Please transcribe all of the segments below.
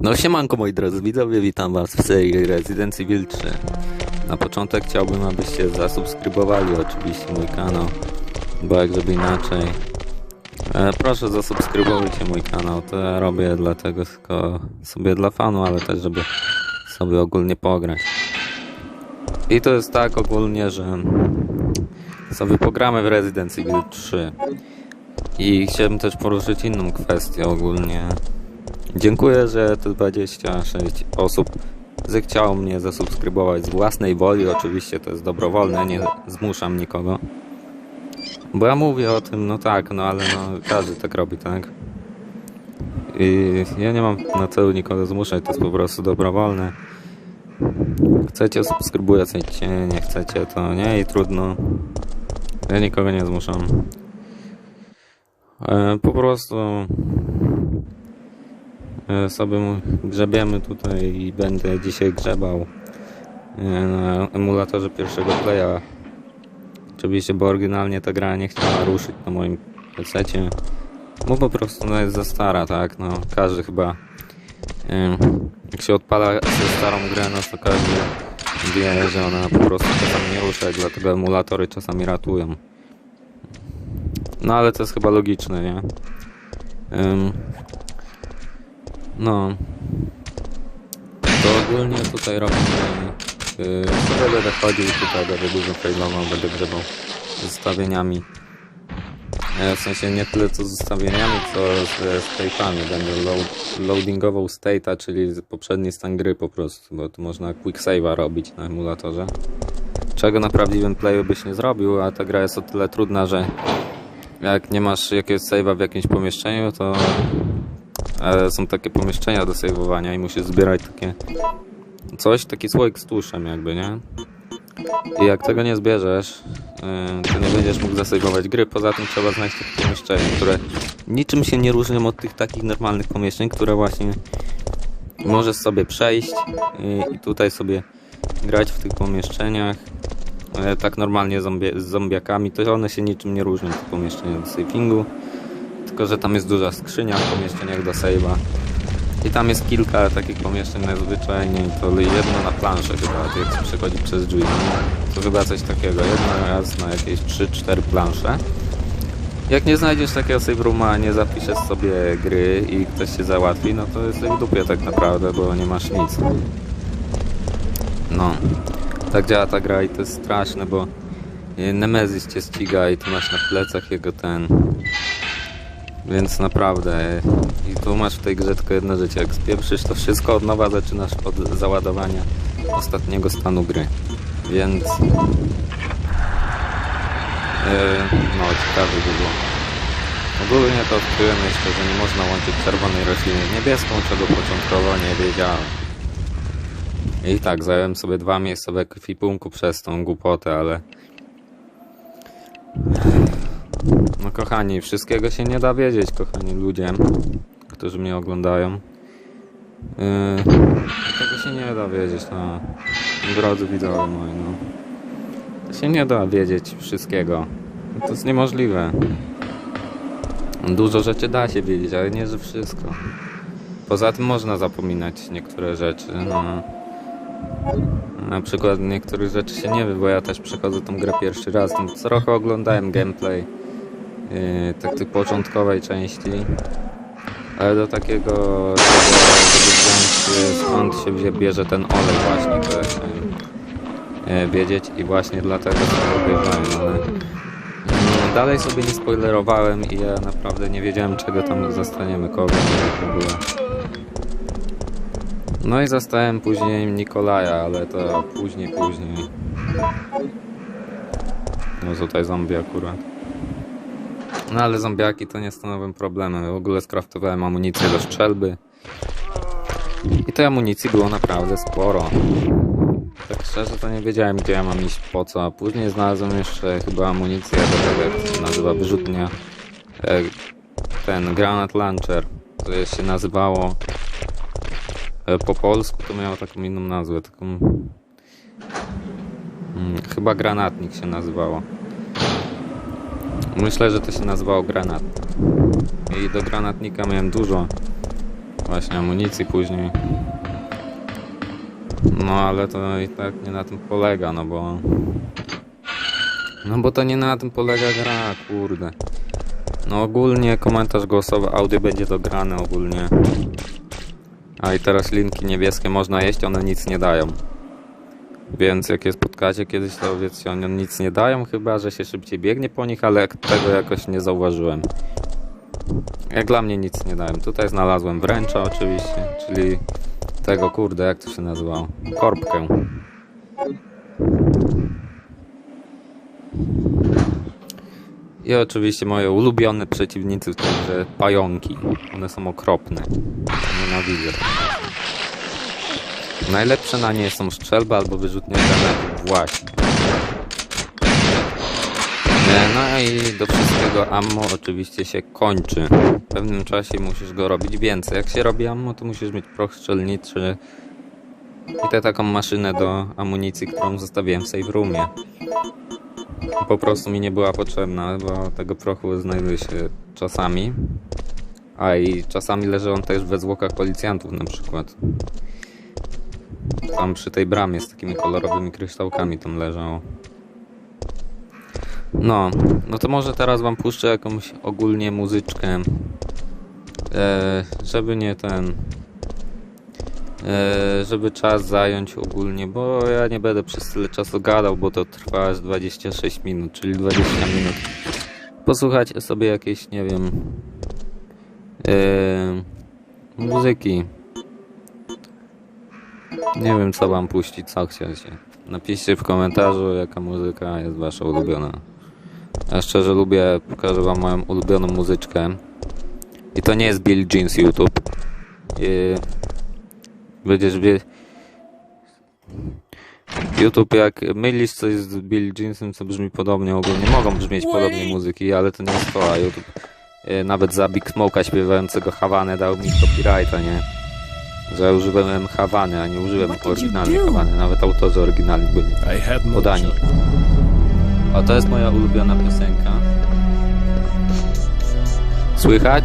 No siemanko moi drodzy widzowie, witam was w serii Resident Evil 3. Na początek chciałbym, abyście zasubskrybowali oczywiście mój kanał, bo jak żeby inaczej. E, proszę zasubskrybujcie mój kanał, to ja robię dlatego tylko sobie dla fanu, ale też żeby sobie ogólnie pograć. I to jest tak ogólnie, że sobie pogramy w Resident Evil 3. I chciałbym też poruszyć inną kwestię ogólnie. Dziękuję, że te 26 osób zechciało mnie zasubskrybować z własnej woli. Oczywiście to jest dobrowolne, nie zmuszam nikogo. Bo ja mówię o tym, no tak, no ale no każdy tak robi, tak? I ja nie mam na celu nikogo zmuszać, to jest po prostu dobrowolne. Chcecie subskrybujecie, nie chcecie to nie i trudno. Ja nikogo nie zmuszam. E, po prostu sobie mu- grzebiemy tutaj i będę dzisiaj grzebał e, na emulatorze pierwszego playa. Oczywiście, bo oryginalnie ta gra nie chciała ruszyć na moim PC. Bo po prostu no, jest za stara, tak? No, każdy chyba e, jak się odpala sobie starą grę, no to każdy wie, że ona po prostu czasami nie rusza, dlatego emulatory czasami ratują. No ale to jest chyba logiczne, nie? No. To ogólnie tutaj robimy... Yy, sobie będę chodził tutaj, będę dużo failował, będę grzebał zestawieniami. E, w sensie nie tyle co z zestawieniami, co z state'ami. Będę load, loadingował state'a, czyli poprzedni stan gry po prostu, bo tu można quick save'a robić na emulatorze. Czego na prawdziwym playu byś nie zrobił, a ta gra jest o tyle trudna, że jak nie masz jakiegoś save'a w jakimś pomieszczeniu, to e, są takie pomieszczenia do save'owania i musisz zbierać takie coś, taki słoik z tuszem jakby, nie? I jak tego nie zbierzesz, e, to nie będziesz mógł zasejwować gry. Poza tym trzeba znaleźć takie pomieszczenia, które niczym się nie różnią od tych takich normalnych pomieszczeń, które właśnie możesz sobie przejść i, i tutaj sobie grać w tych pomieszczeniach. E, tak normalnie zombie, z zombiakami, to one się niczym nie różnią, te pomieszczenia do savingu. Tylko, że tam jest duża skrzynia w pomieszczeniach do save'a. I tam jest kilka takich pomieszczeń najzwyczajniej, to jedno na planszę chyba, jak się przechodzi przez drzwi. To chyba coś takiego, jedno raz na jakieś 3-4 plansze. Jak nie znajdziesz takiego save rooma, nie zapiszesz sobie gry i ktoś się załatwi, no to jest w dupie tak naprawdę, bo nie masz nic. No, tak działa ta gra i to jest straszne, bo Nemezis cię ściga i ty masz na plecach jego ten... Więc naprawdę, i tu masz w tej grze tylko jedno życie. Jak spieprzysz to wszystko od nowa zaczynasz od załadowania ostatniego stanu gry. Więc... Yy, no, ciekawe by było. Ogólnie to odkryłem jeszcze, że nie można łączyć czerwonej rośliny z niebieską, czego początkowo nie wiedziałem. I tak, zająłem sobie dwa miejscowe kwipunku przez tą głupotę, ale... No kochani, wszystkiego się nie da wiedzieć, kochani ludzie, którzy mnie oglądają. Yy, tego się nie da wiedzieć, no. Drodzy widzowie moi, no. To się nie da wiedzieć wszystkiego. To jest niemożliwe. Dużo rzeczy da się wiedzieć, ale nie, że wszystko. Poza tym można zapominać niektóre rzeczy, no. Na przykład niektórych rzeczy się nie wie, bo ja też przechodzę tą grę pierwszy raz. Tam trochę oglądałem gameplay yy, tak tej początkowej części. Ale do takiego, żeby, żeby wziąć, yy, skąd się bierze ten olej właśnie, to yy, wiedzieć i właśnie dlatego sobie obejrzałem, yy, dalej sobie nie spoilerowałem i ja naprawdę nie wiedziałem czego tam zastaniemy kogo w ogóle. No i zastałem później Nikolaja, ale to później, później. No tutaj zombie akurat. No ale zombiaki to nie stanowią problemu. W ogóle skraftowałem amunicję do strzelby. I tej amunicji było naprawdę sporo. Tak szczerze to nie wiedziałem gdzie ja mam iść po co. Później znalazłem jeszcze chyba amunicję do tego jak to się nazywa wyrzutnia. E, Ten granat launcher. To się nazywało E, Po polsku to miało taką inną nazwę, taką... Hmm, chyba granatnik się nazywało. Myślę, że to się nazywało granat. I do granatnika miałem dużo właśnie amunicji później. No ale to i tak nie na tym polega, no bo... No bo to nie na tym polega gra, kurde. No ogólnie komentarz głosowy, audio będzie dograne ogólnie. A i teraz linki niebieskie można jeść, one nic nie dają. Więc jak je spotkacie kiedyś, to wiecie, one nic nie dają, chyba że się szybciej biegnie po nich, ale tego jakoś nie zauważyłem. Jak dla mnie nic nie dają. Tutaj znalazłem wręcza oczywiście, czyli tego kurde, jak to się nazywało? Korbkę. I oczywiście moje ulubione przeciwnicy w tej grze, pająki. One są okropne. Nienawidzę. Najlepsze na nie są strzelba albo wyrzutnie granatów właśnie. No i do wszystkiego ammo oczywiście się kończy. W pewnym czasie musisz go robić więcej. Jak się robi ammo, to musisz mieć proch strzelniczy i tę taką maszynę do amunicji, którą zostawiłem w save roomie. Po prostu mi nie była potrzebna, bo tego prochu znajduje się czasami. A i czasami leży on też we zwłokach policjantów na przykład. Tam przy tej bramie z takimi kolorowymi kryształkami tam leżało. No, no to może teraz wam puszczę jakąś ogólnie muzyczkę. E, żeby nie ten. E, żeby czas zająć ogólnie, bo ja nie będę przez tyle czasu gadał, bo to trwa aż 26 minut, czyli 20 minut. Posłuchajcie sobie jakieś, nie wiem. E, muzyki. Nie wiem, co wam puścić, co chcecie. Napiszcie w komentarzu, jaka muzyka jest wasza ulubiona. Ja szczerze lubię, pokażę wam moją ulubioną muzyczkę. I to nie jest Bill Jeans YouTube. I będziesz wie... YouTube, jak mylisz coś z Bill Jeansem, co brzmi podobnie, ogólnie mogą brzmieć podobnie muzyki, ale to nie jest to, a YouTube e, nawet za Big Smoke'a śpiewającego Havanę dał mi copyrighta, nie? Że używałem Havany, a nie użyłem oryginalnej do? Havany, nawet autorzy oryginalni byli no podani. A to jest moja ulubiona piosenka. Słychać?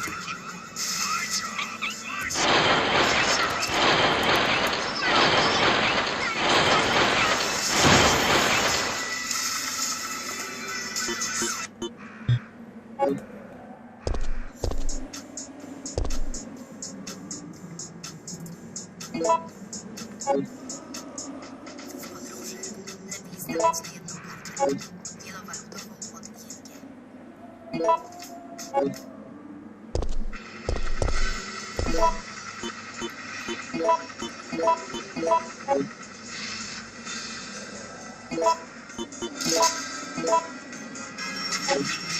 Thank you.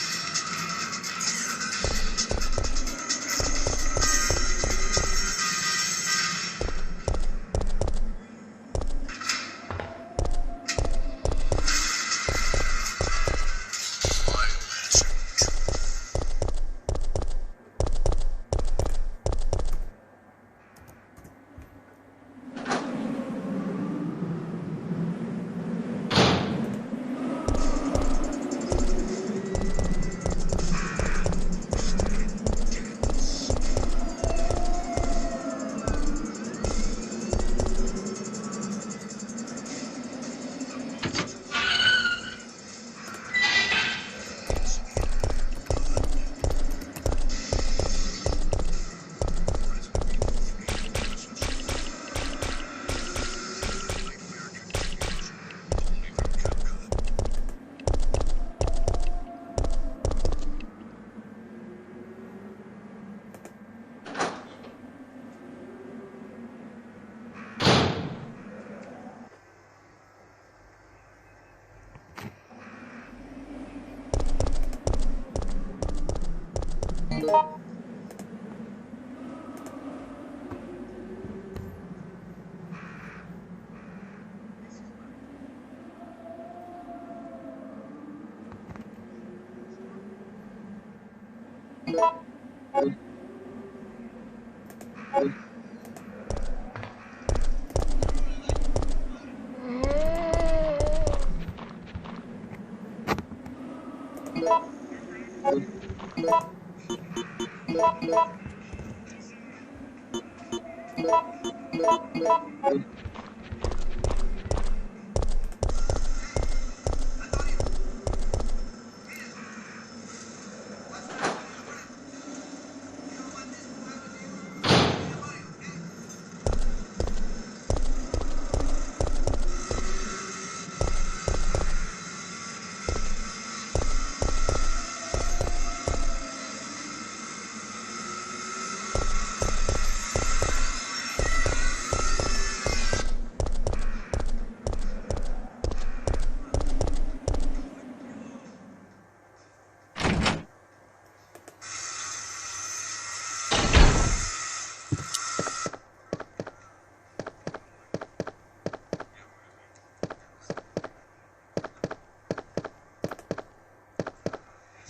Thank you.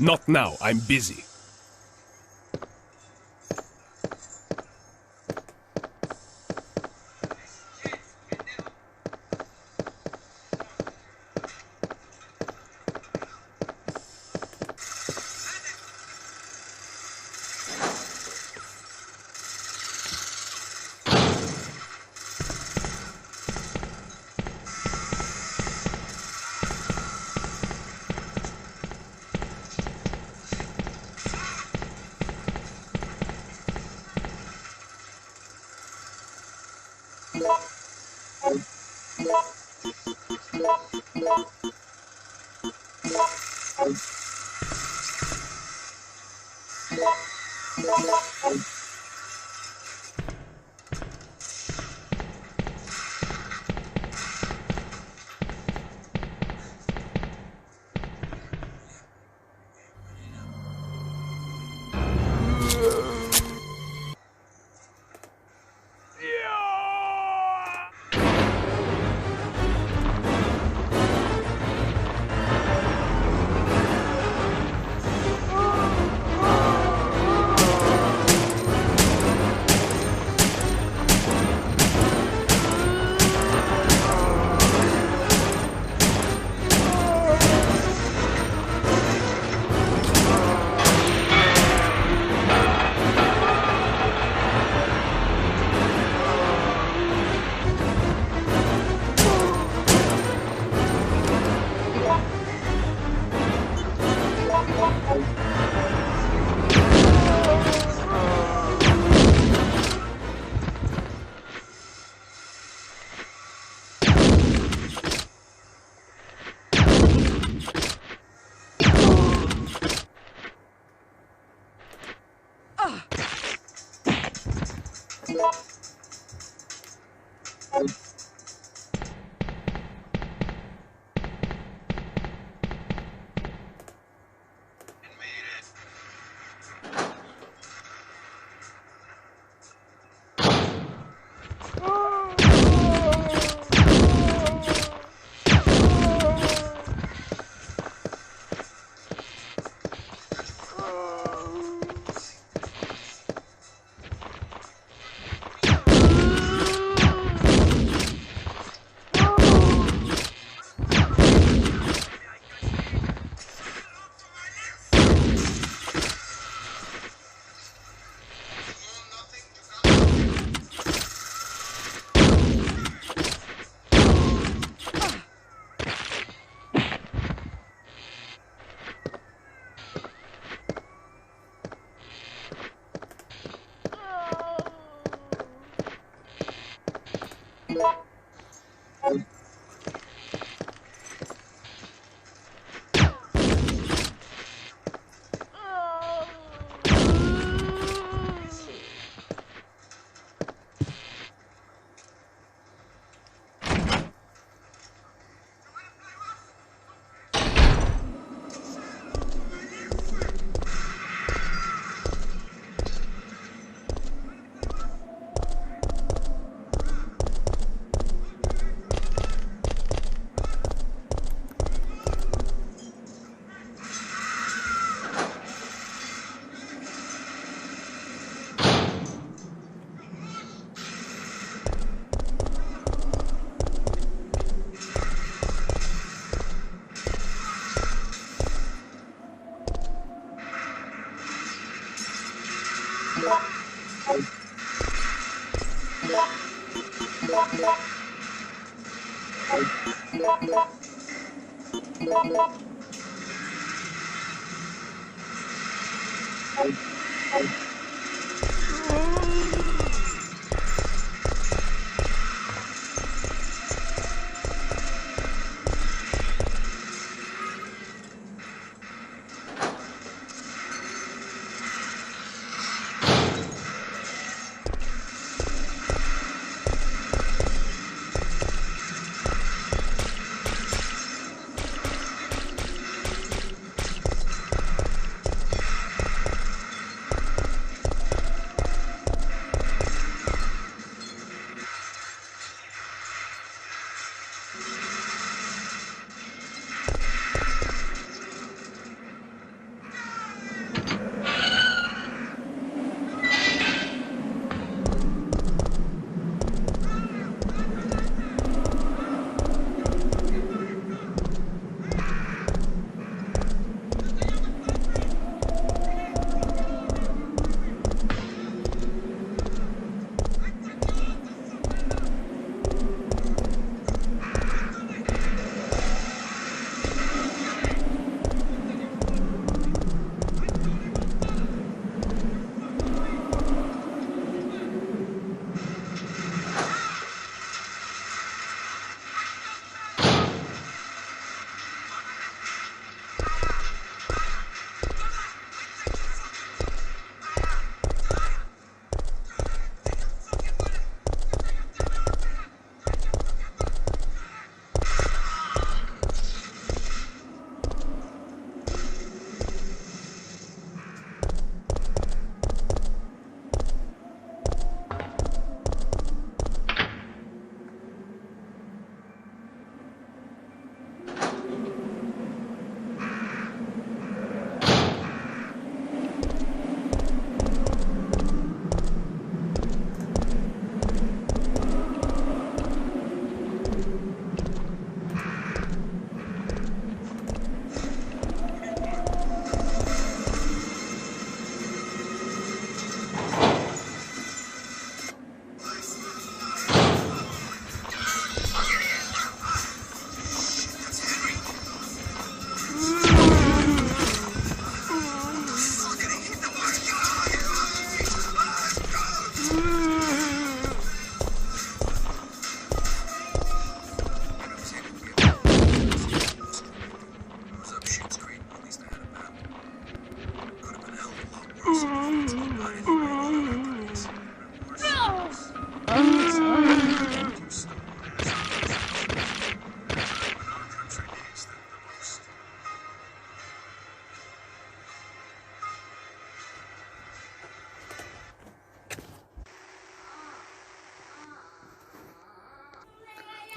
Not now, I'm busy. Música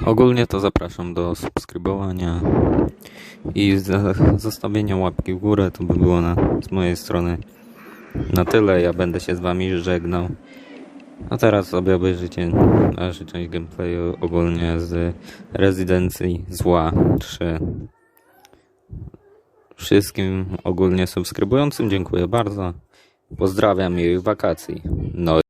Ogólnie to zapraszam do subskrybowania i zostawienia łapki w górę. To by było na, z mojej strony na tyle. Ja będę się z wami żegnał. A teraz sobie obejrzycie dalszą część gameplayu ogólnie z rezydencji Zła 3. Wszystkim ogólnie subskrybującym dziękuję bardzo. Pozdrawiam i wakacji. No